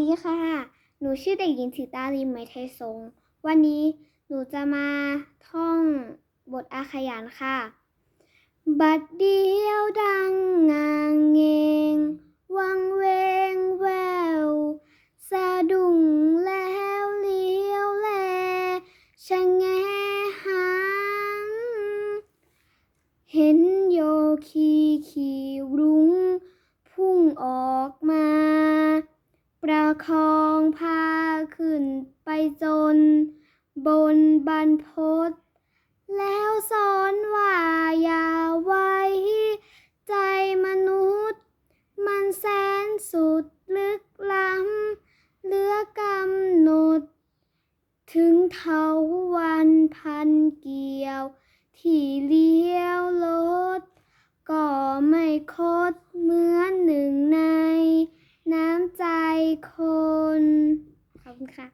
ดีค่ะ หนูชื่อเด็กหญิงสิตาลีไมไทยสง วันนี้หนูจะมาท่องบทอาขยานค่ะ บัดเดียวดังงางเงง วังเวงแวว สะดุ้งแล้วเลี้ยวแลชะแงหางเห็นโยคีขี่รุ้ง พุ่งออกมา ประคองพาขึ้นไปจน บนบรรพตแล้วสอนว่าอย่าไว้ใจมนุษย์ มันแสนสุดลึกล้ำเหลือกำหนด ถึงเทาวันพันเกี่ยว ที่เลี้ยวรถก็ไม่คดเหมือนหนึ่งใน น้ำใจ คน ขอบคุณค่ะ